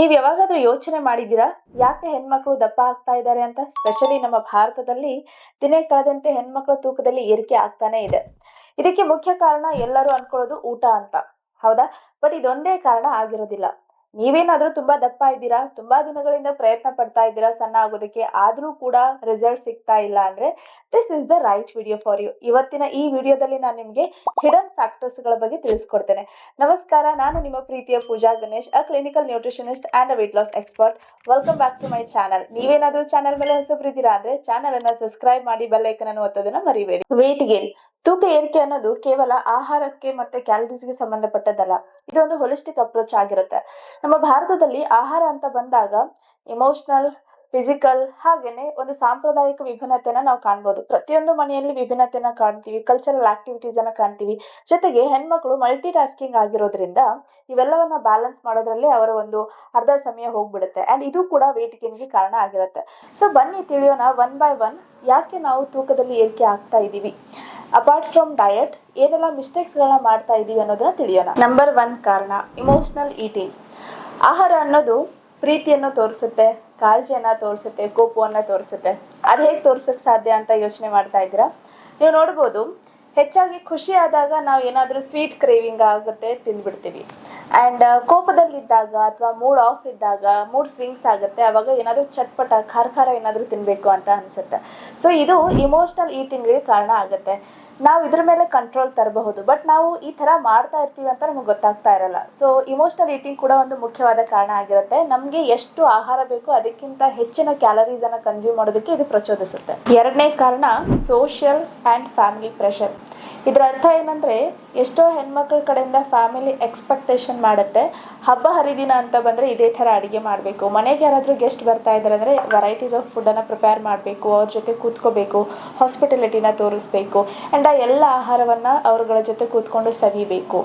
ನೀವ್ ಯಾವಾಗಾದ್ರೂ ಯೋಚನೆ ಮಾಡಿದ್ದೀರಾ? ಯಾಕೆ ಹೆಣ್ಮಕ್ಳು ದಪ್ಪ ಆಗ್ತಾ ಇದ್ದಾರೆ ಅಂತ? ಸ್ಪೆಷಲಿ ನಮ್ಮ ಭಾರತದಲ್ಲಿ ದಿನೇ ಕಳೆದಂತೆ ಹೆಣ್ಮಕ್ಳ ತೂಕದಲ್ಲಿ ಏರಿಕೆ ಆಗ್ತಾನೆ ಇದೆ. ಇದಕ್ಕೆ ಮುಖ್ಯ ಕಾರಣ ಎಲ್ಲರೂ ಅನ್ಕೊಳ್ಳೋದು ಊಟ ಅಂತ. ಹೌದಾ? ಬಟ್ ಇದೊಂದೇ ಕಾರಣ ಆಗಿರೋದಿಲ್ಲ. ನೀವೇನಾದ್ರೂ ತುಂಬಾ ದಪ್ಪ ಇದ್ದೀರಾ? ತುಂಬಾ ದಿನಗಳಿಂದ ಪ್ರಯತ್ನ ಪಡ್ತಾ ಇದ್ದೀರಾ ಸಣ್ಣ ಆಗೋದಕ್ಕೆ? ಆದ್ರೂ ಕೂಡ ರಿಸಲ್ಟ್ ಸಿಗ್ತಾ ಇಲ್ಲ ಅಂದ್ರೆ this is the right video for you ಇವತ್ತಿನ ಈ ವಿಡಿಯೋದಲ್ಲಿ ನಾನು ನಿಮ್ಗೆ ಹಿಡನ್ ಫ್ಯಾಕ್ಟರ್ಸ್ಗಳ ಬಗ್ಗೆ ತಿಳಿಸ್ಕೊಡ್ತೇನೆ. ನಮಸ್ಕಾರ, ನಾನು ನಿಮ್ಮ ಪ್ರೀತಿಯ Pooja Ganesh a clinical nutritionist and weight loss expert welcome back to my channel ನೀವೇನಾದ್ರೂ ಚಾನಲ್ ಮೇಲೆ ಹೆಸರು ಹೊಸಬ್ರಿದ್ದೀರಾ ಅಂದ್ರೆ ಚಾನಲ್ ಅನ್ನ ಸಬ್ಸ್ಕ್ರೈಬ್ ಮಾಡಿ ಬೆಲ್ ಅನ್ನು ಒತ್ತೋದನ್ನ ಮರಿಬೇಡಿ. ವೇಟ್ ಗೇನ್ ತೂಕ ಏರಿಕೆ ಅನ್ನೋದು ಕೇವಲ ಆಹಾರಕ್ಕೆ ಮತ್ತೆ ಕ್ಯಾಲರೀಸ್ಗೆ ಸಂಬಂಧಪಟ್ಟದ್ದಲ್ಲ. ಇದೊಂದು ಹೊಲಿಸ್ಟಿಕ್ ಅಪ್ರೋಚ್ ಆಗಿರುತ್ತೆ. ನಮ್ಮ ಭಾರತದಲ್ಲಿ ಆಹಾರ ಅಂತ ಬಂದಾಗ ಎಮೋಷನಲ್ ಫಿಸಿಕಲ್ ಹಾಗೇನೆ ಒಂದು ಸಾಂಪ್ರದಾಯಿಕ ವಿಭಿನ್ನತೆನ ನಾವು ಕಾಣ್ಬೋದು. ಪ್ರತಿಯೊಂದು ಮನೆಯಲ್ಲಿ ವಿಭಿನ್ನತೆನ ಕಾಣ್ತೀವಿ ಕಲ್ಚರಲ್ ಆಕ್ಟಿವಿಟೀಸ್ ಅನ್ನ ಕಾಣ್ತೀವಿ. ಜೊತೆಗೆ ಹೆಣ್ಮಕ್ಳು ಮಲ್ಟಿ ಟಾಸ್ಕಿಂಗ್ ಆಗಿರೋದ್ರಿಂದ ಇವೆಲ್ಲವನ್ನ ಬ್ಯಾಲೆನ್ಸ್ ಮಾಡೋದ್ರಲ್ಲಿ ಅವರ ಒಂದು ಅರ್ಧ ಸಮಯ ಹೋಗ್ಬಿಡುತ್ತೆ. ಅಂಡ್ ಇದು ಕೂಡ ವೇಟ್ ಗೇನ್ಗೆ ಕಾರಣ ಆಗಿರುತ್ತೆ. ಸೊ ಬನ್ನಿ ತಿಳಿಯೋಣ ಒನ್ ಬೈ ಒನ್ ಯಾಕೆ ನಾವು ತೂಕದಲ್ಲಿ ಏರಿಕೆ ಆಗ್ತಾ ಇದ್ದೀವಿ. ಅಪಾರ್ಟ್ ಫ್ರಮ್ ಡಯಟ್ ಏನೆಲ್ಲ ಮಿಸ್ಟೇಕ್ಸ್ ಗಳನ್ನ ಮಾಡ್ತಾ ಇದೀವಿ ಅನ್ನೋದನ್ನ ತಿಳಿಯೋಣ. ನಂಬರ್ ಒನ್ ಕಾರಣ ಇಮೋಷನಲ್ ಈಟಿಂಗ್ ಆಹಾರ ಅನ್ನೋದು ಪ್ರೀತಿಯನ್ನು ತೋರಿಸುತ್ತೆ, ಕಾಳಜಿಯನ್ನ ತೋರಿಸುತ್ತೆ, ಕೋಪವನ್ನ ತೋರಿಸುತ್ತೆ. ಅದ್ ಹೇಗ್ ತೋರ್ಸಕ್ ಸಾಧ್ಯ ಅಂತ ಯೋಚನೆ ಮಾಡ್ತಾ ಇದ್ದೀರಾ? ನೀವು ನೋಡ್ಬೋದು, ಹೆಚ್ಚಾಗಿ ಖುಷಿ ಆದಾಗ ನಾವು ಏನಾದ್ರೂ ಸ್ವೀಟ್ ಕ್ರೇವಿಂಗ್ ಆಗುತ್ತೆ ತಿಂದ್ಬಿಡ್ತೀವಿ. ಅಂಡ್ ಕೋಪದಲ್ಲಿದ್ದಾಗ ಅಥವಾ ಮೂಡ್ ಆಫ್ ಇದ್ದಾಗ ಮೂಡ್ ಸ್ವಿಂಗ್ಸ್ ಆಗುತ್ತೆ, ಅವಾಗ ಏನಾದ್ರೂ ಚಟ್ಪಟ ಖಾರ ಖಾರ ಏನಾದ್ರೂ ತಿನ್ಬೇಕು ಅಂತ ಅನ್ಸುತ್ತೆ. ಸೊ ಇದು ಇಮೋಷನಲ್ ಈಟಿಂಗ್ಗೆ ಕಾರಣ ಆಗುತ್ತೆ. ನಾವು ಇದ್ರ ಮೇಲೆ ಕಂಟ್ರೋಲ್ ತರಬಹುದು. ಬಟ್ ನಾವು ಈ ತರ ಮಾಡ್ತಾ ಇರ್ತೀವಿ ಅಂತ ನಮ್ಗೆ ಗೊತ್ತಾಗ್ತಾ ಇರಲ್ಲ. ಸೊ ಇಮೋಷನಲ್ ಈಟಿಂಗ್ ಕೂಡ ಒಂದು ಮುಖ್ಯವಾದ ಕಾರಣ ಆಗಿರುತ್ತೆ. ನಮ್ಗೆ ಎಷ್ಟು ಆಹಾರ ಬೇಕು ಅದಕ್ಕಿಂತ ಹೆಚ್ಚಿನ ಕ್ಯಾಲರೀಸ್ ಅನ್ನ ಕನ್ಸ್ಯೂಮ್ ಮಾಡೋದಕ್ಕೆ ಇದು ಪ್ರಚೋದಿಸುತ್ತೆ. ಎರಡನೇ ಕಾರಣ ಸೋಷಿಯಲ್ ಅಂಡ್ ಫ್ಯಾಮಿಲಿ ಪ್ರೆಷರ್ ಇದರ ಅರ್ಥ ಏನಂದ್ರೆ, ಎಷ್ಟೋ ಹೆಣ್ಮಕ್ಳ ಕಡೆಯಿಂದ ಫ್ಯಾಮಿಲಿ ಎಕ್ಸ್ಪೆಕ್ಟೇಷನ್ ಮಾಡುತ್ತೆ. ಹಬ್ಬ ಹರಿದಿನ ಅಂತ ಬಂದ್ರೆ ಇದೇ ತರ ಅಡಿಗೆ ಮಾಡಬೇಕು. ಮನೆಗೆ ಯಾರಾದ್ರೂ ಗೆಸ್ಟ್ ಬರ್ತಾ ಇದಾರೆ ಅಂದ್ರೆ ವೆರೈಟೀಸ್ ಆಫ್ ಫುಡ್ ಅನ್ನ ಪ್ರಿಪೇರ್ ಮಾಡಬೇಕು. ಅವ್ರ ಜೊತೆ ಕೂತ್ಕೋಬೇಕು. ಹಾಸ್ಪಿಟಾಲಿಟಿನ ತೋರಿಸ್ಬೇಕು. ಅಂಡ್ ಆ ಎಲ್ಲ ಆಹಾರವನ್ನ ಅವ್ರಗಳ ಜೊತೆ ಕೂತ್ಕೊಂಡು ಸವಿಬೇಕು.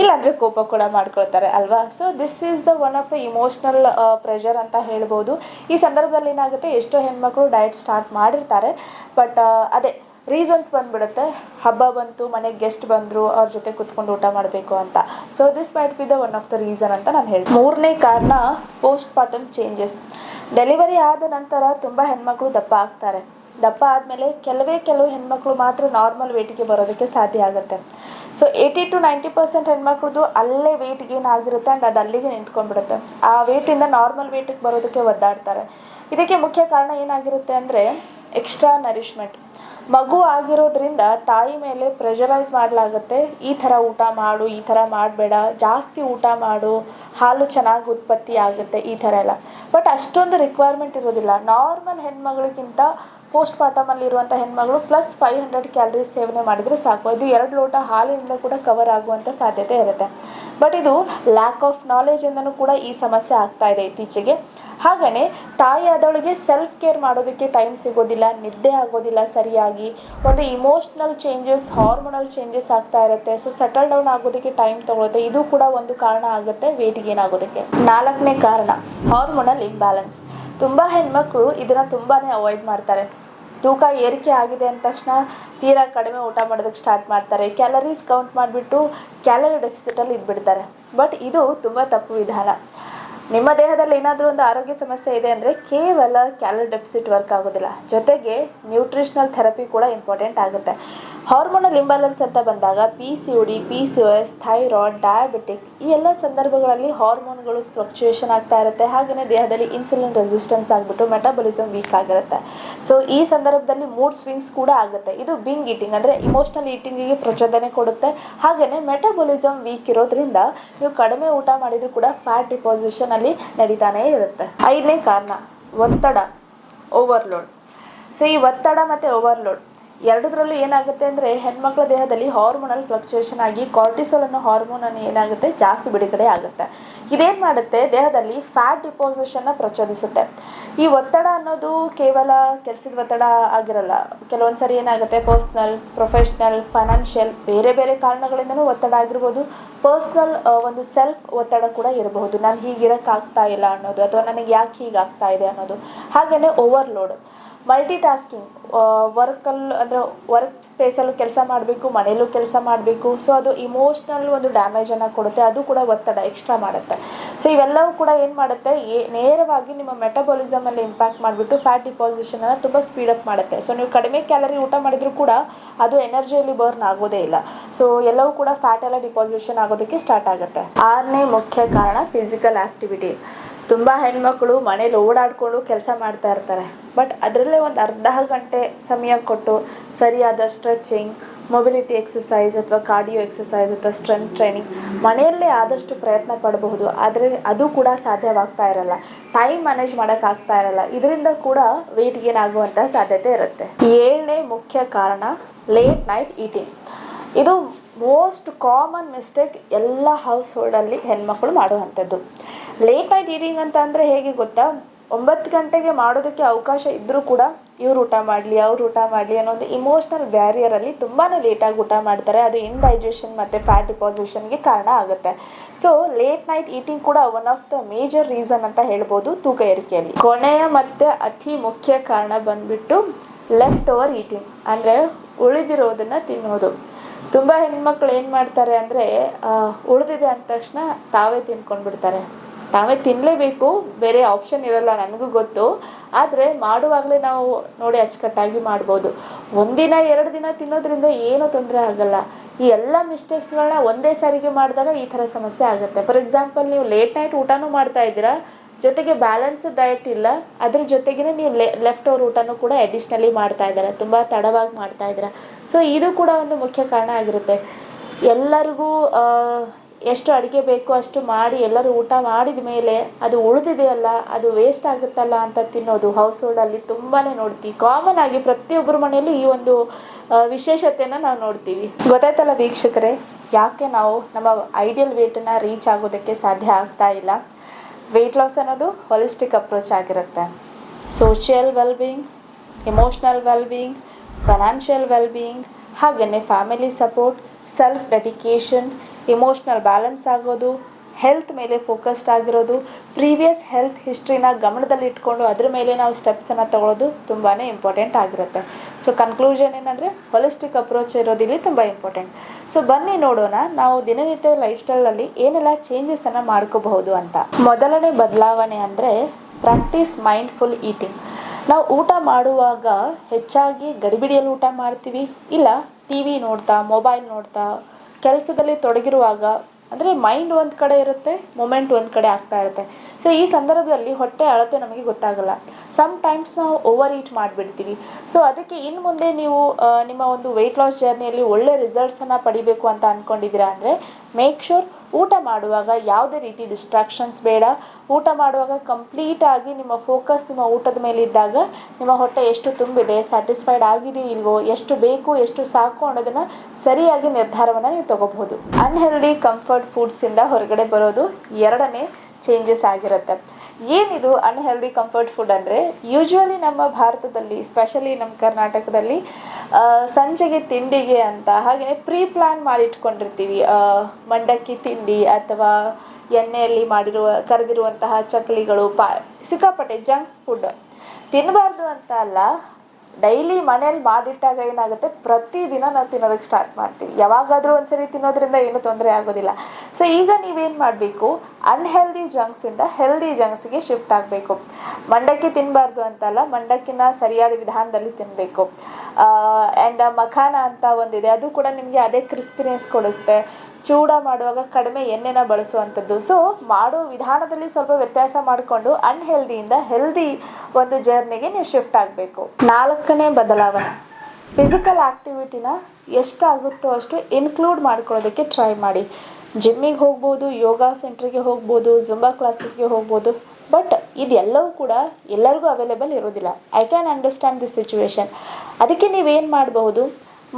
ಇಲ್ಲಾಂದ್ರೆ ಕೋಪ ಕೂಡ ಮಾಡ್ಕೊಳ್ತಾರೆ ಅಲ್ವಾ? So this is the one of the emotional pressure ಅಂತ ಹೇಳ್ಬೋದು. ಈ ಸಂದರ್ಭದಲ್ಲಿ ಏನಾಗುತ್ತೆ, ಎಷ್ಟೋ ಹೆಣ್ಮಕ್ಳು ಡಯಟ್ ಸ್ಟಾರ್ಟ್ ಮಾಡಿರ್ತಾರೆ ಬಟ್ ಅದೇ ರೀಸನ್ಸ್ ಬಂದ್ಬಿಡುತ್ತೆ. ಹಬ್ಬ ಬಂತು, ಮನೆಗೆ ಗೆಸ್ಟ್ ಬಂದ್ರು, ಅವ್ರ ಜೊತೆ ಕುತ್ಕೊಂಡು ಊಟ ಮಾಡಬೇಕು ಅಂತ. So this might be the one of the reason ಅಂತ ನಾನು ಹೇಳ್ತೀನಿ. ಮೂರನೇ ಕಾರಣ ಪೋಸ್ಟ್ ಪಾರ್ಟಮ್ ಚೇಂಜಸ್ ಡೆಲಿವರಿ ಆದ ನಂತರ ತುಂಬ ಹೆಣ್ಮಕ್ಳು ದಪ್ಪ ಆಗ್ತಾರೆ. ದಪ್ಪ ಆದಮೇಲೆ ಕೆಲವೇ ಕೆಲವು ಹೆಣ್ಮಕ್ಳು ಮಾತ್ರ ನಾರ್ಮಲ್ ವೇಟಿಗೆ ಬರೋದಕ್ಕೆ ಸಾಧ್ಯ ಆಗುತ್ತೆ. So eighty to ninety percent ಹೆಣ್ಮಕ್ಳದ್ದು ಅಲ್ಲೇ ವೇಟ್ ಗೇನ್ ಆಗಿರುತ್ತೆ ಅದು ಅಲ್ಲಿಗೆ ನಿಂತ್ಕೊಂಡ್ಬಿಡುತ್ತೆ. ಆ ವೇಟಿಂದ ನಾರ್ಮಲ್ ವೇಟಿಗೆ ಬರೋದಕ್ಕೆ ಒದ್ದಾಡ್ತಾರೆ. ಇದಕ್ಕೆ ಮುಖ್ಯ ಕಾರಣ ಏನಾಗಿರುತ್ತೆ ಅಂದರೆ ಎಕ್ಸ್ಟ್ರಾ ನರಿಷ್ಮೆಂಟ್ ಮಗು ಆಗಿರೋದ್ರಿಂದ ತಾಯಿ ಮೇಲೆ ಪ್ರೆಷರೈಸ್ ಮಾಡಲಾಗುತ್ತೆ. ಈ ಥರ ಊಟ ಮಾಡು, ಈ ಥರ ಮಾಡಬೇಡ, ಜಾಸ್ತಿ ಊಟ ಮಾಡು, ಹಾಲು ಚೆನ್ನಾಗಿ ಉತ್ಪತ್ತಿ ಆಗುತ್ತೆ, ಈ ಥರ ಎಲ್ಲ. ಬಟ್ ಅಷ್ಟೊಂದು ರಿಕ್ವೈರ್ಮೆಂಟ್ ಇರೋದಿಲ್ಲ. ನಾರ್ಮಲ್ ಹೆಣ್ಮಗಳಿಗಿಂತ ಪೋಸ್ಟ್ ಪಾರ್ಟಮಲ್ಲಿ ಇರುವಂಥ ಹೆಣ್ಮಗಳು ಪ್ಲಸ್ ಫೈವ್ ಹಂಡ್ರೆಡ್ ಕ್ಯಾಲರೀಸ್ ಸೇವನೆ ಮಾಡಿದರೆ ಸಾಕು. ಇದು ಎರಡು ಲೋಟ ಹಾಲಿನಿಂದ ಕೂಡ ಕವರ್ ಆಗುವಂಥ ಸಾಧ್ಯತೆ ಇರುತ್ತೆ. ಬಟ್ ಇದು ಲ್ಯಾಕ್ ಆಫ್ ನಾಲೆಜಿಂದನೂ ಕೂಡ ಈ ಸಮಸ್ಯೆ ಆಗ್ತಾ ಇದೆ ಇತ್ತೀಚೆಗೆ. ಹಾಗೆಯೇ ತಾಯಿ ಆದವಳಿಗೆ ಸೆಲ್ಫ್ ಕೇರ್ ಮಾಡೋದಕ್ಕೆ ಟೈಮ್ ಸಿಗೋದಿಲ್ಲ, ನಿದ್ದೆ ಆಗೋದಿಲ್ಲ ಸರಿಯಾಗಿ. ಒಂದು ಇಮೋಷ್ನಲ್ ಚೇಂಜಸ್ ಹಾರ್ಮೋನಲ್ ಚೇಂಜಸ್ ಆಗ್ತಾ ಇರುತ್ತೆ. ಸೊ ಸೆಟಲ್ ಡೌನ್ ಆಗೋದಕ್ಕೆ ಟೈಮ್ ತಗೊಳುತ್ತೆ. ಇದು ಕೂಡ ಒಂದು ಕಾರಣ ಆಗುತ್ತೆ ವೇಟ್ ಗೇನ್ ಆಗೋದಕ್ಕೆ. ನಾಲ್ಕನೇ ಕಾರಣ ಹಾರ್ಮೋನಲ್ ಇಂಬ್ಯಾಲೆನ್ಸ್ ತುಂಬ ಹೆಣ್ಮಕ್ಳು ಇದನ್ನ ತುಂಬಾನೇ ಅವಾಯ್ಡ್ ಮಾಡ್ತಾರೆ. ತೂಕ ಏರಿಕೆ ಆಗಿದೆ ಅಂದ ತಕ್ಷಣ ತೀರಾ ಕಡಿಮೆ ಊಟ ಮಾಡೋದಕ್ಕೆ ಸ್ಟಾರ್ಟ್ ಮಾಡ್ತಾರೆ. ಕ್ಯಾಲರೀಸ್ ಕೌಂಟ್ ಮಾಡಿಬಿಟ್ಟು ಕ್ಯಾಲರಿ ಡೆಫಿಸಿಟಲ್ಲಿ ಇದ್ಬಿಡ್ತಾರೆ. ಬಟ್ ಇದು ತುಂಬ ತಪ್ಪು ವಿಧಾನ. ನಿಮ್ಮ ದೇಹದಲ್ಲಿ ಏನಾದರೂ ಒಂದು ಆರೋಗ್ಯ ಸಮಸ್ಯೆ ಇದೆ ಅಂದರೆ ಕೇವಲ ಕ್ಯಾಲರಿ ಡೆಫಿಸಿಟ್ ವರ್ಕ್ ಆಗೋದಿಲ್ಲ. ಜೊತೆಗೆ ನ್ಯೂಟ್ರಿಷನಲ್ ಥೆರಪಿ ಕೂಡ ಇಂಪಾರ್ಟೆಂಟ್ ಆಗುತ್ತೆ. ಹಾರ್ಮೋನಲ್ ಇಂಬ್ಯಾಲೆನ್ಸ್ ಅಂತ ಬಂದಾಗ P C U D P C O S thyroid, diabetic ಈ ಎಲ್ಲ ಸಂದರ್ಭಗಳಲ್ಲಿ ಹಾರ್ಮೋನ್ಗಳು ಫ್ಲಕ್ಚುಯೇಷನ್ ಆಗ್ತಾ ಇರುತ್ತೆ. ಹಾಗೆಯೇ ದೇಹದಲ್ಲಿ ಇನ್ಸುಲಿನ್ ರೆಸಿಸ್ಟೆನ್ಸ್ ಆಗಿಬಿಟ್ಟು ಮೆಟಾಬಲಿಸಮ್ ವೀಕ್ ಆಗಿರುತ್ತೆ. ಸೊ ಈ ಸಂದರ್ಭದಲ್ಲಿ ಮೂಡ್ ಸ್ವಿಂಗ್ಸ್ ಕೂಡ ಆಗುತ್ತೆ. ಇದು ಬಿಂಗ್ ಈಟಿಂಗ್ ಅಂದರೆ ಇಮೋಷ್ನಲ್ ಈಟಿಂಗಿಗೆ ಪ್ರಚೋದನೆ ಕೊಡುತ್ತೆ. ಹಾಗೆಯೇ ಮೆಟಾಬಲಿಸಮ್ ವೀಕ್ ಇರೋದ್ರಿಂದ ನೀವು ಕಡಿಮೆ ಊಟ ಮಾಡಿದರೂ ಕೂಡ ಫ್ಯಾಟ್ ಡಿಪಾಸಿಷನ್ ಅಲ್ಲಿ ನಡೀತಾನೇ ಇರುತ್ತೆ. ಐದನೇ ಕಾರಣ, ಒತ್ತಡ ಓವರ್ಲೋಡ್ ಸೊ ಈ ಒತ್ತಡ ಮತ್ತು ಓವರ್ಲೋಡ್ ಎರಡದ್ರಲ್ಲೂ ಏನಾಗುತ್ತೆ ಅಂದರೆ ಹೆಣ್ಮಕ್ಳ ದೇಹದಲ್ಲಿ ಹಾರ್ಮೋನಲ್ ಫ್ಲಕ್ಚುಯೇಷನ್ ಆಗಿ ಕಾರ್ಟಿಸೋಲ್ ಅನ್ನೋ ಹಾರ್ಮೋನ್ ಏನಾಗುತ್ತೆ ಜಾಸ್ತಿ ಬಿಡುಗಡೆ ಆಗುತ್ತೆ. ಇದೇನು ಮಾಡುತ್ತೆ? ದೇಹದಲ್ಲಿ ಫ್ಯಾಟ್ ಡಿಪಾಸಿಷನ್ನ ಪ್ರಚೋದಿಸುತ್ತೆ. ಈ ಒತ್ತಡ ಅನ್ನೋದು ಕೇವಲ ಕೆಲಸದ ಒತ್ತಡ ಆಗಿರಲ್ಲ. ಕೆಲವೊಂದು ಸರಿ ಏನಾಗುತ್ತೆ? ಪರ್ಸ್ನಲ್ ಪ್ರೊಫೆಷ್ನಲ್ ಫೈನಾನ್ಷಿಯಲ್ ಬೇರೆ ಬೇರೆ ಕಾರಣಗಳಿಂದನೂ ಒತ್ತಡ ಆಗಿರ್ಬೋದು. ಪರ್ಸ್ನಲ್ ಒಂದು ಸೆಲ್ಫ್ ಒತ್ತಡ ಕೂಡ ಇರಬಹುದು. ನಾನು ಹೀಗಿರಕ್ಕಾಗ್ತಾ ಇಲ್ಲ ಅನ್ನೋದು ಅಥವಾ ನನಗೆ ಯಾಕೆ ಹೀಗಾಗ್ತಾ ಇದೆ ಅನ್ನೋದು. ಹಾಗೆಯೇ ಓವರ್ಲೋಡ್ ಮಲ್ಟಿ ಟಾಸ್ಕಿಂಗ್ ವರ್ಕಲ್ಲಿ ಅಂದರೆ ವರ್ಕ್ ಸ್ಪೇಸಲ್ಲೂ ಕೆಲಸ ಮಾಡಬೇಕು, ಮನೆಯಲ್ಲೂ ಕೆಲಸ ಮಾಡಬೇಕು. ಸೊ ಅದು ಇಮೋಷ್ನಲ್ ಒಂದು ಡ್ಯಾಮೇಜನ್ನು ಕೊಡುತ್ತೆ. ಅದು ಕೂಡ ಒತ್ತಡ ಎಕ್ಸ್ಟ್ರಾ ಮಾಡುತ್ತೆ. ಸೊ ಇವೆಲ್ಲವೂ ಕೂಡ ಏನು ಮಾಡುತ್ತೆ? ಏ ನೇರವಾಗಿ ನಿಮ್ಮ ಮೆಟಬಾಲಿಸಮಲ್ಲಿ ಇಂಪ್ಯಾಕ್ಟ್ ಮಾಡಿಬಿಟ್ಟು ಫ್ಯಾಟ್ ಡಿಪಾಸಿಷನನ್ನು ತುಂಬ ಸ್ಪೀಡಪ್ ಮಾಡುತ್ತೆ. ಸೊ ನೀವು ಕಡಿಮೆ ಕ್ಯಾಲರಿ ಊಟ ಮಾಡಿದರೂ ಕೂಡ ಅದು ಎನರ್ಜಿಯಲ್ಲಿ ಬರ್ನ್ ಆಗೋದೇ ಇಲ್ಲ. ಸೊ ಎಲ್ಲವೂ ಕೂಡ ಫ್ಯಾಟ್ ಎಲ್ಲ ಡಿಪಾಸಿಷನ್ ಆಗೋದಕ್ಕೆ ಸ್ಟಾರ್ಟ್ ಆಗುತ್ತೆ. ಆರನೇ ಮುಖ್ಯ ಕಾರಣ ಫಿಸಿಕಲ್ ಆಕ್ಟಿವಿಟಿ ತುಂಬ ಹೆಣ್ಮಕ್ಳು ಮನೇಲಿ ಓಡಾಡಿಕೊಂಡು ಕೆಲಸ ಮಾಡ್ತಾ ಇರ್ತಾರೆ. ಬಟ್ ಅದರಲ್ಲೇ ಒಂದು ಅರ್ಧ ಗಂಟೆ ಸಮಯ ಕೊಟ್ಟು ಸರಿಯಾದ ಸ್ಟ್ರೆಚಿಂಗ್ ಮೊಬಿಲಿಟಿ ಎಕ್ಸಸೈಸ್ ಅಥವಾ ಕಾರ್ಡಿಯೋ ಎಕ್ಸಸೈಸ್ ಅಥವಾ ಸ್ಟ್ರೆಂತ್ ಟ್ರೈನಿಂಗ್ ಮನೆಯಲ್ಲೇ ಆದಷ್ಟು ಪ್ರಯತ್ನ ಪಡಬಹುದು. ಆದರೆ ಅದು ಕೂಡ ಸಾಧ್ಯವಾಗ್ತಾ ಇರಲ್ಲ. ಟೈಮ್ ಮ್ಯಾನೇಜ್ ಮಾಡೋಕ್ಕಾಗ್ತಾ ಇರಲ್ಲ. ಇದರಿಂದ ಕೂಡ ವೆಯ್ಟ್ ಗೇನ್ ಆಗುವಂಥ ಸಾಧ್ಯತೆ ಇರುತ್ತೆ. ಏಳನೇ ಮುಖ್ಯ ಕಾರಣ ಲೇಟ್ ನೈಟ್ ಈಟಿಂಗ್ ಇದು ಮೋಸ್ಟ್ ಕಾಮನ್ ಮಿಸ್ಟೇಕ್ ಎಲ್ಲ ಹೌಸ್ ಹೋಲ್ಡಲ್ಲಿ ಹೆಣ್ಮಕ್ಳು ಮಾಡುವಂಥದ್ದು. ಲೇಟ್ ನೈಟ್ ಈಟಿಂಗ್ ಅಂತ ಅಂದರೆ ಹೇಗೆ ಗೊತ್ತಾ? ಒಂಬತ್ತು ಗಂಟೆಗೆ ಮಾಡೋದಕ್ಕೆ ಅವಕಾಶ ಇದ್ದರೂ ಕೂಡ ಇವ್ರು ಊಟ ಮಾಡಲಿ, ಅವ್ರು ಊಟ ಮಾಡಲಿ ಅನ್ನೋ ಒಂದು ಇಮೋಷ್ನಲ್ ಬ್ಯಾರಿಯರಲ್ಲಿ ತುಂಬಾ ಲೇಟಾಗಿ ಊಟ ಮಾಡ್ತಾರೆ. ಅದು ಇಂಡೈಜೆಷನ್ ಮತ್ತು ಫ್ಯಾಟ್ ಡಿಪಾಸಿಷನ್ಗೆ ಕಾರಣ ಆಗುತ್ತೆ. ಸೊ ಲೇಟ್ ನೈಟ್ ಈಟಿಂಗ್ ಕೂಡ one of the major reason ಅಂತ ಹೇಳ್ಬೋದು ತೂಕ ಏರಿಕೆಯಲ್ಲಿ. ಕೊನೆಯ ಮತ್ತು ಅತಿ ಮುಖ್ಯ ಕಾರಣ ಬಂದ್ಬಿಟ್ಟು ಲೆಫ್ಟ್ ಓವರ್ ಈಟಿಂಗ್ ಅಂದರೆ ಉಳಿದಿರೋದನ್ನ ತಿನ್ನೋದು. ತುಂಬ ಹೆಣ್ಮಕ್ಳು ಏನು ಮಾಡ್ತಾರೆ ಅಂದರೆ ಉಳಿದಿದೆ ಅಂದ ತಕ್ಷಣ ತಾವೇ ತಿನ್ಕೊಂಡ್ಬಿಡ್ತಾರೆ. ತಾವೇ ತಿನ್ನಲೇಬೇಕು ಬೇರೆ ಆಪ್ಷನ್ ಇರಲ್ಲ ನನಗೂ ಗೊತ್ತು. ಆದರೆ ಮಾಡುವಾಗಲೇ ನಾವು ನೋಡಿ ಅಚ್ಚುಕಟ್ಟಾಗಿ ಮಾಡ್ಬೋದು. ಒಂದಿನ, ಎರಡು ದಿನ ತಿನ್ನೋದ್ರಿಂದ ಏನೂ ತೊಂದರೆ ಆಗಲ್ಲ. ಈ ಎಲ್ಲ ಮಿಸ್ಟೇಕ್ಸ್ಗಳನ್ನ ಒಂದೇ ಸಾರಿಗೆ ಮಾಡಿದಾಗ ಈ ಥರ ಸಮಸ್ಯೆ ಆಗುತ್ತೆ. ಫಾರ್ ಎಕ್ಸಾಂಪಲ್ ನೀವು ಲೇಟ್ ನೈಟ್ ಊಟನೂ ಮಾಡ್ತಾ ಇದ್ದೀರಾ. ಜೊತೆಗೆ ಬ್ಯಾಲೆನ್ಸ್ ಡಯಟ್ ಇಲ್ಲ. ಅದ್ರ ಜೊತೆಗೇ ನೀವು ಲೆಫ್ಟ್ ಓವರ್ ಊಟನೂ ಕೂಡ ಎಡಿಷ್ನಲಿ ಮಾಡ್ತಾ ಇದ್ದಾರೆ. ತುಂಬ ತಡವಾಗಿ ಮಾಡ್ತಾ ಇದ್ದೀರಾ. ಸೊ ಇದು ಕೂಡ ಒಂದು ಮುಖ್ಯ ಕಾರಣ ಆಗಿರುತ್ತೆ. ಎಲ್ಲರಿಗೂ ಎಷ್ಟು ಅಡುಗೆ ಬೇಕೋ ಅಷ್ಟು ಮಾಡಿ, ಎಲ್ಲರೂ ಊಟ ಮಾಡಿದ ಮೇಲೆ ಅದು ಉಳಿದಿದೆಯಲ್ಲ, ಅದು ವೇಸ್ಟ್ ಆಗುತ್ತಲ್ಲ ಅಂತ ತಿನ್ನೋದು ಹೌಸ್ ಹೋಲ್ಡಲ್ಲಿ ತುಂಬಾ ನೋಡ್ತೀವಿ. ಕಾಮನ್ ಆಗಿ ಪ್ರತಿಯೊಬ್ಬರ ಮನೆಯಲ್ಲೂ ಈ ಒಂದು ವಿಶೇಷತೆಯನ್ನು ನಾವು ನೋಡ್ತೀವಿ. ಗೊತ್ತಾಯ್ತಲ್ಲ ವೀಕ್ಷಕರೇ? ಯಾಕೆ ನಾವು ನಮ್ಮ ಐಡಿಯಲ್ ವೇಟನ್ನು ರೀಚ್ ಆಗೋದಕ್ಕೆ ಸಾಧ್ಯ ಆಗ್ತಾ ಇಲ್ಲ? ವೆಯ್ಟ್ ಲಾಸ್ ಅನ್ನೋದು ಹೊಲಿಸ್ಟಿಕ್ ಅಪ್ರೋಚ್ ಆಗಿರುತ್ತೆ. Social wellbeing emotional wellbeing financial wellbeing ಹಾಗೆಯೇ family support self dedication emotional balance ಆಗೋದು ಹೆಲ್ತ್ ಮೇಲೆ ಫೋಕಸ್ಡ್ ಆಗಿರೋದು ಪ್ರೀವಿಯಸ್ ಹೆಲ್ತ್ ಹಿಸ್ಟ್ರಿನ ಗಮನದಲ್ಲಿ ಇಟ್ಕೊಂಡು ಅದ್ರ ಮೇಲೆ ನಾವು ಸ್ಟೆಪ್ಸನ್ನು ತಗೊಳ್ಳೋದು ತುಂಬಾ ಇಂಪಾರ್ಟೆಂಟ್ ಆಗಿರುತ್ತೆ. ಸೊ ಕನ್ಕ್ಲೂಷನ್ ಏನಂದರೆ ಹೊಲಿಸ್ಟಿಕ್ ಅಪ್ರೋಚ್ ಇರೋದು ಇಲ್ಲಿ ತುಂಬ ಇಂಪಾರ್ಟೆಂಟ್ ಸೊ ಬನ್ನಿ ನೋಡೋಣ ನಾವು ದಿನನಿತ್ಯ ಲೈಫ್ ಸ್ಟೈಲಲ್ಲಿ ಏನೆಲ್ಲ ಚೇಂಜಸನ್ನು ಮಾಡ್ಕೋಬಹುದು ಅಂತ. ಮೊದಲನೇ ಬದಲಾವಣೆ ಅಂದರೆ ಪ್ರಾಕ್ಟೀಸ್ ಮೈಂಡ್ಫುಲ್ ಈಟಿಂಗ್ ನಾವು ಊಟ ಮಾಡುವಾಗ ಹೆಚ್ಚಾಗಿ ಗಡಿಬಿಡಿಯಲ್ಲಿ ಊಟ ಮಾಡ್ತೀವಿ, ಇಲ್ಲ ಟಿ ವಿ ನೋಡ್ತಾ ಮೊಬೈಲ್ ನೋಡ್ತಾ ಕೆಲಸದಲ್ಲಿ ತೊಡಗಿರುವಾಗ, ಅಂದರೆ ಮೈಂಡ್ ಒಂದು ಕಡೆ ಇರುತ್ತೆ ಮೊಮೆಂಟ್ ಒಂದು ಕಡೆ ಆಗ್ತಾ ಇರುತ್ತೆ. ಸೊ ಈ ಸಂದರ್ಭದಲ್ಲಿ ಹೊಟ್ಟೆ ಅಳತೆ ನಮಗೆ ಗೊತ್ತಾಗಲ್ಲ. ಸಮ್ ಟೈಮ್ಸ್ ನಾವು ಓವರ್ ಈಟ್ ಮಾಡಿಬಿಡ್ತೀವಿ. ಸೊ ಅದಕ್ಕೆ ಇನ್ನು ಮುಂದೆ ನೀವು ನಿಮ್ಮ ಒಂದು ವೆಯ್ಟ್ ಲಾಸ್ ಜರ್ನಿಯಲ್ಲಿ ಒಳ್ಳೆ ರಿಸಲ್ಟ್ಸನ್ನು ಪಡಿಬೇಕು ಅಂತ ಅಂದ್ಕೊಂಡಿದ್ದೀರಾ ಅಂದರೆ ಮೇಕ್ ಶೋರ್ ಊಟ ಮಾಡುವಾಗ ಯಾವುದೇ ರೀತಿ ಡಿಸ್ಟ್ರಾಕ್ಷನ್ಸ್ ಬೇಡ. ಊಟ ಮಾಡುವಾಗ ಕಂಪ್ಲೀಟ್ ಆಗಿ ನಿಮ್ಮ ಫೋಕಸ್ ನಿಮ್ಮ ಊಟದ ಮೇಲೆ ಇದ್ದಾಗ ನಿಮ್ಮ ಹೊಟ್ಟೆ ಎಷ್ಟು ತುಂಬಿದೆ ಸ್ಯಾಟಿಸ್ಫೈಡ್ ಆಗಿದೆಯೋ ಇಲ್ವೋ, ಎಷ್ಟು ಬೇಕು, ಎಷ್ಟು ಸಾಕು ಅನ್ನೋದನ್ನು ಸರಿಯಾಗಿ ನಿರ್ಧಾರವನ್ನು ನೀವು ತಗೋಬಹುದು. ಅನ್ಹೆಲ್ದಿ ಕಂಫರ್ಟ್ ಫುಡ್ಸಿಂದ ಹೊರಗಡೆ ಬರೋದು ಎರಡನೇ ಚೇಂಜಸ್ ಆಗಿರುತ್ತೆ. ಏನಿದು ಅನ್ಹೆಲ್ದಿ ಕಂಫರ್ಟ್ ಫುಡ್ ಅಂದರೆ ಯೂಶ್ವಲಿ ನಮ್ಮ ಭಾರತದಲ್ಲಿ ಸ್ಪೆಷಲಿ ನಮ್ಮ ಕರ್ನಾಟಕದಲ್ಲಿ ಸಂಜೆಗೆ ತಿಂಡಿಗೆ ಅಂತ ಹಾಗೆಯೇ ಪ್ರೀ ಪ್ಲ್ಯಾನ್ ಮಾಡಿಟ್ಕೊಂಡಿರ್ತೀವಿ ಮಂಡಕ್ಕಿ ತಿಂಡಿ ಅಥವಾ ಎಣ್ಣೆಯಲ್ಲಿ ಮಾಡಿರುವ, ಕರೆದಿರುವಂತಹ ಚಕ್ಲಿಗಳು, ಪಾ, ಸಿಕ್ಕಾಪಟ್ಟೆ ಜಂಕ್ಸ್ ಫುಡ್ ತಿನ್ನಬಾರ್ದು ಅಂತ ಅಲ್ಲ ಡೈಲಿ ಮನೇಲಿ ಮಾಡಿಟ್ಟಾಗ ಏನಾಗುತ್ತೆ? ಪ್ರತಿದಿನ ನಾವು ತಿನ್ನೋದಕ್ಕೆ ಸ್ಟಾರ್ಟ್ ಮಾಡ್ತೀವಿ ಯಾವಾಗಾದರೂ ಒಂದ್ಸರಿ ತಿನ್ನೋದ್ರಿಂದ ಏನು ತೊಂದರೆ ಆಗೋದಿಲ್ಲ. ಸೊ ಈಗ ನೀವೇನು ಮಾಡಬೇಕು? ಅನ್ಹೆಲ್ದಿ ಜಂಕ್ಸಿಂದ ಹೆಲ್ದಿ ಜಂಕ್ಸ್ಗೆ ಶಿಫ್ಟ್ ಆಗಬೇಕು. ಮಂಡಕ್ಕಿ ತಿನ್ನಬಾರ್ದು ಅಂತಲ್ಲ, ಮಂಡಕ್ಕಿನ ಸರಿಯಾದ ವಿಧಾನದಲ್ಲಿ ತಿನ್ನಬೇಕು ಆ್ಯಂಡ್ ಮಖಾನ ಅಂತ ಒಂದಿದೆ. ಅದು ಕೂಡ ನಿಮಗೆ ಅದೇ ಕ್ರಿಸ್ಪಿನೆಸ್ ಕೊಡುತ್ತೆ. ಚೂಡ ಮಾಡುವಾಗ ಕಡಿಮೆ ಎಣ್ಣೆನ ಬಳಸುವಂಥದ್ದು. ಸೊ ಮಾಡೋ ವಿಧಾನದಲ್ಲಿ ಸ್ವಲ್ಪ ವ್ಯತ್ಯಾಸ ಮಾಡಿಕೊಂಡು ಅನ್ಹೆಲ್ದಿಯಿಂದ ಹೆಲ್ದಿ ಒಂದು ಜರ್ನಿಗೆ ನೀವು ಶಿಫ್ಟ್ ಆಗಬೇಕು. ನಾಲ್ಕನೇ ಬದಲಾವಣೆ. ಫಿಸಿಕಲ್ ಆಕ್ಟಿವಿಟಿನ ಎಷ್ಟಾಗುತ್ತೋ ಅಷ್ಟು ಇನ್ಕ್ಲೂಡ್ ಮಾಡ್ಕೊಳ್ಳೋದಕ್ಕೆ ಟ್ರೈ ಮಾಡಿ. ಜಿಮ್ಮಿಗೆ ಹೋಗ್ಬೋದು ಯೋಗ ಸೆಂಟ್ರಿಗೆ ಹೋಗ್ಬೋದು ಜುಂಬಾ ಕ್ಲಾಸಸ್ಗೆ ಹೋಗ್ಬೋದು. ಬಟ್ ಇದೆಲ್ಲವೂ ಕೂಡ ಎಲ್ಲರಿಗೂ ಅವೈಲೇಬಲ್ ಇರೋದಿಲ್ಲ I can understand the situation ಅದಕ್ಕೆ ನೀವೇನು ಮಾಡಬಹುದು?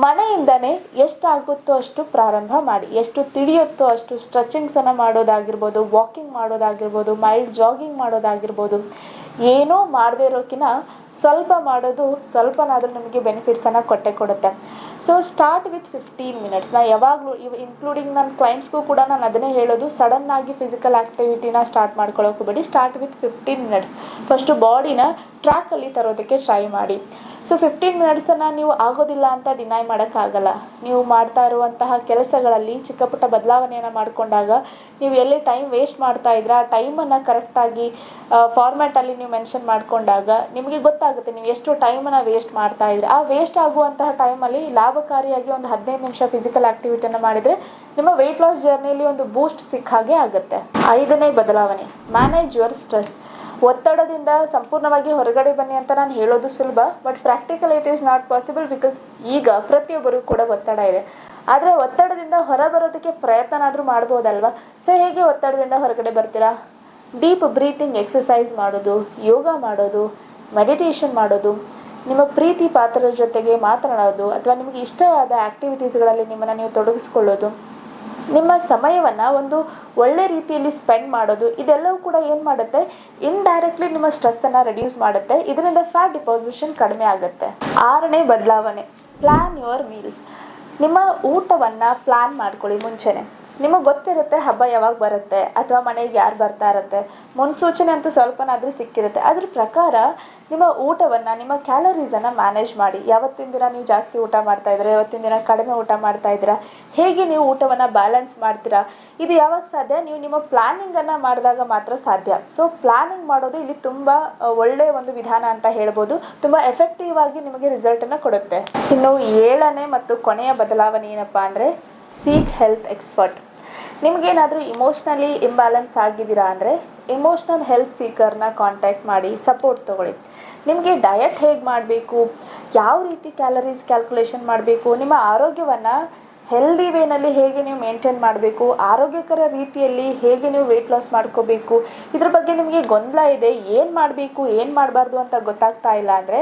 ಮನೆಯಿಂದನೇ ಎಷ್ಟಾಗುತ್ತೋ ಅಷ್ಟು ಪ್ರಾರಂಭ ಮಾಡಿ, ಎಷ್ಟು ತಿಳಿಯುತ್ತೋ ಅಷ್ಟು ಸ್ಟ್ರೆಚಿಂಗ್ಸನ್ನು ಮಾಡೋದಾಗಿರ್ಬೋದು ವಾಕಿಂಗ್ ಮಾಡೋದಾಗಿರ್ಬೋದು ಮೈಲ್ಡ್ ಜಾಗಿಂಗ್ ಮಾಡೋದಾಗಿರ್ಬೋದು, ಏನೋ ಮಾಡದೇ ಇರೋಕ್ಕಿಂತ ಸ್ವಲ್ಪ ಮಾಡೋದು ಸ್ವಲ್ಪನಾದರೂ ನಮಗೆ ಬೆನಿಫಿಟ್ಸನ್ನು ಕೊಟ್ಟೆ ಕೊಡುತ್ತೆ. So start with fifteen minutes ನಾ ಯಾವಾಗಲೂ ಇವ್ ಇನ್ಕ್ಲೂಡಿಂಗ್ ನನ್ನ ಕ್ಲೈಂಟ್ಸ್ಗೂ ಕೂಡ ನಾನು ಅದನ್ನೇ ಹೇಳೋದು ಸಡನ್ ಆಗಿ ಫಿಸಿಕಲ್ ಆ್ಯಕ್ಟಿವಿಟಿನ ಸ್ಟಾರ್ಟ್ ಮಾಡ್ಕೊಳ್ಳೋಕೆ ಬಿಡಿ. Start with fifteen minutes first ಬಾಡಿನ ಟ್ರ್ಯಾಕಲ್ಲಿ ತರೋದಕ್ಕೆ ಟ್ರೈ ಮಾಡಿ. ಸೊ ಫಿಫ್ಟೀನ್ ಮಿನಿಟ್ಸನ್ನು ನೀವು ಆಗೋದಿಲ್ಲ ಅಂತ ಡಿನೈ ಮಾಡೋಕ್ಕಾಗಲ್ಲ. ನೀವು ಮಾಡ್ತಾ ಇರುವಂತಹ ಕೆಲಸಗಳಲ್ಲಿ ಚಿಕ್ಕ ಪುಟ್ಟ ಬದಲಾವಣೆಯನ್ನು ಮಾಡಿಕೊಂಡಾಗ ನೀವು ಎಲ್ಲಿ ಟೈಮ್ ವೇಸ್ಟ್ ಮಾಡ್ತಾ ಇದ್ರೆ, ಆ ಟೈಮನ್ನು ಕರೆಕ್ಟಾಗಿ ಫಾರ್ಮ್ಯಾಟಲ್ಲಿ ನೀವು ಮೆನ್ಷನ್ ಮಾಡಿಕೊಂಡಾಗ ನಿಮಗೆ ಗೊತ್ತಾಗುತ್ತೆ ನೀವು ಎಷ್ಟು ಟೈಮನ್ನು ವೇಸ್ಟ್ ಮಾಡ್ತಾ ಇದ್ರೆ. ಆ ವೇಸ್ಟ್ ಆಗುವಂತಹ ಟೈಮಲ್ಲಿ ಲಾಭಕಾರಿಯಾಗಿ ಒಂದು ಹದಿನೈದು ನಿಮಿಷ ಫಿಸಿಕಲ್ ಆ್ಯಕ್ಟಿವಿಟಿಯನ್ನು ಮಾಡಿದರೆ ನಿಮ್ಮ ವೆಯ್ಟ್ ಲಾಸ್ ಜರ್ನಿಲಿ ಒಂದು ಬೂಸ್ಟ್ ಸಿಕ್ಕ ಹಾಗೆ ಆಗುತ್ತೆ. ಐದನೇ ಬದಲಾವಣೆ ಮ್ಯಾನೇಜ್ ಯುವರ್ ಸ್ಟ್ರೆಸ್ ಒತ್ತಡದಿಂದ ಸಂಪೂರ್ಣವಾಗಿ ಹೊರಗಡೆ ಬನ್ನಿ ಅಂತ ನಾನು ಹೇಳೋದು ಸುಲಭ but practical it is not possible because ಈಗ ಪ್ರತಿಯೊಬ್ಬರು ಕೂಡ ಒತ್ತಡ ಇದೆ. ಆದರೆ ಒತ್ತಡದಿಂದ ಹೊರ ಬರೋದಕ್ಕೆ ಪ್ರಯತ್ನನಾದರೂ ಮಾಡ್ಬೋದಲ್ವಾ? ಸೊ ಹೇಗೆ ಒತ್ತಡದಿಂದ ಹೊರಗಡೆ ಬರ್ತೀರಾ? ಡೀಪ್ ಬ್ರೀತಿಂಗ್ ಎಕ್ಸಸೈಸ್ ಮಾಡೋದು, ಯೋಗ ಮಾಡೋದು ಮೆಡಿಟೇಷನ್ ಮಾಡೋದು, ನಿಮ್ಮ ಪ್ರೀತಿ ಪಾತ್ರರ ಜೊತೆಗೆ ಮಾತನಾಡೋದು, ಅಥವಾ ನಿಮಗೆ ಇಷ್ಟವಾದ ಆ್ಯಕ್ಟಿವಿಟೀಸ್ಗಳಲ್ಲಿ ನಿಮ್ಮನ್ನು ನೀವು ತೊಡಗಿಸ್ಕೊಳ್ಳೋದು. ನಿಮ್ಮ ಸಮಯವನ್ನು ಒಂದು ಒಳ್ಳೆ ರೀತಿಯಲ್ಲಿ ಸ್ಪೆಂಡ್ ಮಾಡೋದು, ಇದೆಲ್ಲವೂ ಕೂಡ ಏನು ಮಾಡುತ್ತೆ? ಇನ್ಡೈರೆಕ್ಟ್ಲಿ ನಿಮ್ಮ ಸ್ಟ್ರೆಸ್ಸನ್ನು ರೆಡ್ಯೂಸ್ ಮಾಡುತ್ತೆ. ಇದರಿಂದ ಫ್ಯಾಟ್ ಡಿಪಾಸಿಷನ್ ಕಡಿಮೆ ಆಗುತ್ತೆ. ಆರನೇ ಬದಲಾವಣೆ ಪ್ಲ್ಯಾನ್ ಯುವರ್ ಮೀಲ್ಸ್ ನಿಮ್ಮ ಊಟವನ್ನು ಪ್ಲ್ಯಾನ್ ಮಾಡ್ಕೊಳ್ಳಿ ಮುಂಚೆನೆ. ನಿಮಗೆ ಗೊತ್ತಿರುತ್ತೆ ಹಬ್ಬ ಯಾವಾಗ ಬರುತ್ತೆ ಅಥವಾ ಮನೆಗೆ ಯಾರು ಬರ್ತಾ ಇರುತ್ತೆ. ಮುನ್ಸೂಚನೆ ಅಂತೂ ಸ್ವಲ್ಪನಾದರೂ ಸಿಕ್ಕಿರುತ್ತೆ. ಅದ್ರ ಪ್ರಕಾರ ನಿಮ್ಮ ಊಟವನ್ನು, ನಿಮ್ಮ ಕ್ಯಾಲರೀಸನ್ನು ಮ್ಯಾನೇಜ್ ಮಾಡಿ. ಯಾವತ್ತಿನ ದಿನ ನೀವು ಜಾಸ್ತಿ ಊಟ ಮಾಡ್ತಾ ಇದ್ದೀರಾ ಯಾವತ್ತಿನ ದಿನ ಕಡಿಮೆ ಊಟ ಮಾಡ್ತಾ ಇದ್ದೀರಾ ಹೇಗೆ ನೀವು ಊಟವನ್ನು ಬ್ಯಾಲೆನ್ಸ್ ಮಾಡ್ತೀರಾ? ಇದು ಯಾವಾಗ ಸಾಧ್ಯ? ನೀವು ನಿಮ್ಮ ಪ್ಲಾನಿಂಗನ್ನು ಮಾಡಿದಾಗ ಮಾತ್ರ ಸಾಧ್ಯ. ಸೊ ಪ್ಲಾನಿಂಗ್ ಮಾಡೋದು ಇಲ್ಲಿ ತುಂಬ ಒಳ್ಳೆಯ ಒಂದು ವಿಧಾನ ಅಂತ ಹೇಳ್ಬೋದು. ತುಂಬ ಎಫೆಕ್ಟಿವ್ ಆಗಿ ನಿಮಗೆ ರಿಸಲ್ಟನ್ನು ಕೊಡುತ್ತೆ. ಇನ್ನು ಏಳನೇ ಮತ್ತು ಕೊನೆಯ ಬದಲಾವಣೆ ಏನಪ್ಪಾ ಅಂದರೆ ಸೀಕ್ ಹೆಲ್ತ್ ಎಕ್ಸ್ಪರ್ಟ್ ನಿಮಗೇನಾದರೂ ಇಮೋಷ್ನಲಿ ಇಂಬ್ಯಾಲೆನ್ಸ್ ಆಗಿದ್ದೀರಾ ಅಂದರೆ ಇಮೋಷ್ನಲ್ ಹೆಲ್ತ್ ಸೀಕರ್ನ ಕಾಂಟ್ಯಾಕ್ಟ್ ಮಾಡಿ ಸಪೋರ್ಟ್ ತೊಗೊಳ್ಳಿ. ನಿಮಗೆ ಡಯಟ್ ಹೇಗೆ ಮಾಡಬೇಕು, ಯಾವ ರೀತಿ ಕ್ಯಾಲರೀಸ್ ಕ್ಯಾಲ್ಕುಲೇಷನ್ ಮಾಡಬೇಕು, ನಿಮ್ಮ ಆರೋಗ್ಯವನ್ನು ಹೆಲ್ದಿ ವೇನಲ್ಲಿ ಹೇಗೆ ನೀವು ಮೇಂಟೈನ್ ಮಾಡಬೇಕು, ಆರೋಗ್ಯಕರ ರೀತಿಯಲ್ಲಿ ಹೇಗೆ ನೀವು ವೆಯ್ಟ್ ಲಾಸ್ ಮಾಡ್ಕೋಬೇಕು, ಇದ್ರ ಬಗ್ಗೆ ನಿಮಗೆ ಗೊಂದಲ ಇದೆ, ಏನು ಮಾಡಬೇಕು, ಏನು ಮಾಡಬಾರ್ದು ಅಂತ ಗೊತ್ತಾಗ್ತಾ ಇಲ್ಲ ಅಂದರೆ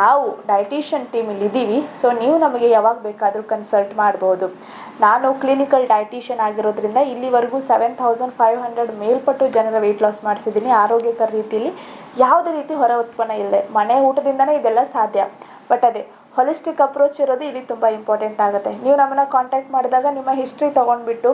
ನಾವು ಡೈಟಿಷಿಯನ್ ಟೀಮಲ್ಲಿ ಇದ್ದೀವಿ ಸೊ ನೀವು ನಮಗೆ ಯಾವಾಗ ಬೇಕಾದರೂ ಕನ್ಸಲ್ಟ್ ಮಾಡ್ಬೋದು. ನಾನು ಕ್ಲಿನಿಕಲ್ ಡಯಟಿಷಿಯನ್ ಆಗಿರೋದ್ರಿಂದ ಇಲ್ಲಿವರೆಗೂ ಸೆವೆನ್ ಥೌಸಂಡ್ ಫೈವ್ ಹಂಡ್ರೆಡ್ ಮೇಲ್ಪಟ್ಟು ಜನರ ವೆಯ್ಟ್ ಲಾಸ್ ಮಾಡಿಸಿದ್ದೀನಿ ಆರೋಗ್ಯಕರ ರೀತಿಯಲ್ಲಿ. ಯಾವುದೇ ರೀತಿ ಹೊರ ಉತ್ಪನ್ನ ಇಲ್ಲದೆ ಮನೆ ಊಟದಿಂದನೇ ಇದೆಲ್ಲ ಸಾಧ್ಯ. ಬಟ್ ಅದೇ ಹೊಲಿಸ್ಟಿಕ್ ಅಪ್ರೋಚ್ ಇರೋದು ಇಲ್ಲಿ ತುಂಬ ಇಂಪಾರ್ಟೆಂಟ್ ಆಗುತ್ತೆ. ನೀವು ನಮ್ಮನ್ನು ಕಾಂಟ್ಯಾಕ್ಟ್ ಮಾಡಿದಾಗ ನಿಮ್ಮ ಹಿಸ್ಟ್ರಿ ತೊಗೊಂಡ್ಬಿಟ್ಟು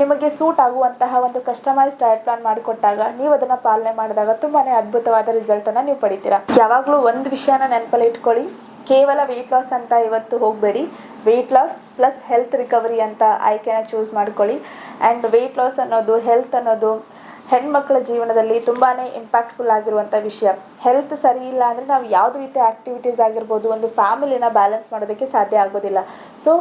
ನಿಮಗೆ ಸೂಟ್ ಆಗುವಂತಹ ಒಂದು ಕಸ್ಟಮೈಸ್ ಡಯಟ್ ಪ್ಲಾನ್ ಮಾಡಿಕೊಟ್ಟಾಗ ನೀವು ಅದನ್ನು ಪಾಲನೆ ಮಾಡಿದಾಗ ತುಂಬಾ ಅದ್ಭುತವಾದ ರಿಸಲ್ಟನ್ನು ನೀವು ಪಡಿತೀರಾ. ಯಾವಾಗಲೂ ಒಂದು ವಿಷಯನ ನೆನಪಲ್ಲಿ ಇಟ್ಕೊಳ್ಳಿ. ಕೇವಲ ವೆಯ್ಟ್ ಲಾಸ್ ಅಂತ ಇವತ್ತು ಹೋಗಬೇಡಿ. Weight loss plus health recovery ಅಂತ ಆಯ್ಕೆನ ಚೂಸ್ ಮಾಡ್ಕೊಳ್ಳಿ. ಆ್ಯಂಡ್ ವೆಯ್ಟ್ ಲಾಸ್ ಅನ್ನೋದು ಹೆಲ್ತ್ ಅನ್ನೋದು ಹೆಣ್ಮಕ್ಳ ಜೀವನದಲ್ಲಿ ತುಂಬಾ ಇಂಪ್ಯಾಕ್ಟ್ಫುಲ್ ಆಗಿರುವಂಥ ವಿಷಯ. ಹೆಲ್ತ್ ಸರಿ ಇಲ್ಲ ಅಂದರೆ ನಾವು ಯಾವುದೇ ರೀತಿ ಆ್ಯಕ್ಟಿವಿಟೀಸ್ ಆಗಿರ್ಬೋದು, ಒಂದು ಫ್ಯಾಮಿಲಿನ ಬ್ಯಾಲೆನ್ಸ್ ಮಾಡೋದಕ್ಕೆ ಸಾಧ್ಯ ಆಗೋದಿಲ್ಲ. ಸೊ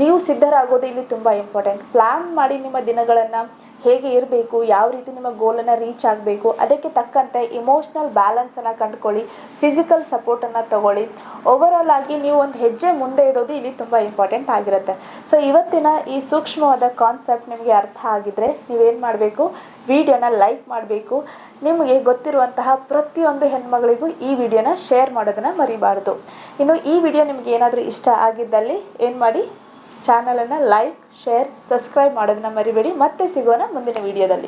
ನೀವು ಸಿದ್ಧರಾಗೋದು ಇಲ್ಲಿ ತುಂಬ ಇಂಪಾರ್ಟೆಂಟ್ ಪ್ಲ್ಯಾನ್ ಮಾಡಿ ನಿಮ್ಮ ದಿನಗಳನ್ನು ಹೇಗೆ ಇರಬೇಕು, ಯಾವ ರೀತಿ ನಿಮ್ಮ ಗೋಲನ್ನು ರೀಚ್ ಆಗಬೇಕು, ಅದಕ್ಕೆ ತಕ್ಕಂತೆ ಇಮೋಷ್ನಲ್ ಬ್ಯಾಲೆನ್ಸನ್ನು ಕಂಡುಕೊಳ್ಳಿ ಫಿಸಿಕಲ್ ಸಪೋರ್ಟನ್ನು ತಗೊಳ್ಳಿ. ಓವರಾಲ್ ಆಗಿ ನೀವು ಒಂದು ಹೆಜ್ಜೆ ಮುಂದೆ ಇರೋದು ಇಲ್ಲಿ ತುಂಬ ಇಂಪಾರ್ಟೆಂಟ್ ಆಗಿರುತ್ತೆ. ಸೊ ಇವತ್ತಿನ ಈ ಸೂಕ್ಷ್ಮವಾದ ಕಾನ್ಸೆಪ್ಟ್ ನಿಮಗೆ ಅರ್ಥ ಆಗಿದ್ರೆ ನೀವೇನು ಮಾಡಬೇಕು? ವಿಡಿಯೋನ ಲೈಕ್ ಮಾಡಬೇಕು. ನಿಮಗೆ ಗೊತ್ತಿರುವಂತಹ ಪ್ರತಿಯೊಂದು ಹೆಣ್ಮಗಳಿಗೂ ಈ ವಿಡಿಯೋನ ಶೇರ್ ಮಾಡೋದನ್ನು ಮರಿಬಾರ್ದು. ಇನ್ನು ಈ ವಿಡಿಯೋ ನಿಮಗೆ ಏನಾದರೂ ಇಷ್ಟ ಆಗಿದ್ದಲ್ಲಿ ಏನು ಮಾಡಿ? ಚಾನಲನ್ನು ಲೈಕ್ ಶೇರ್ ಸಬ್ಸ್ಕ್ರೈಬ್ ಮಾಡೋದನ್ನ ಮರಿಬೇಡಿ. ಮತ್ತೆ ಸಿಗೋಣ ಮುಂದಿನ ವಿಡಿಯೋದಲ್ಲಿ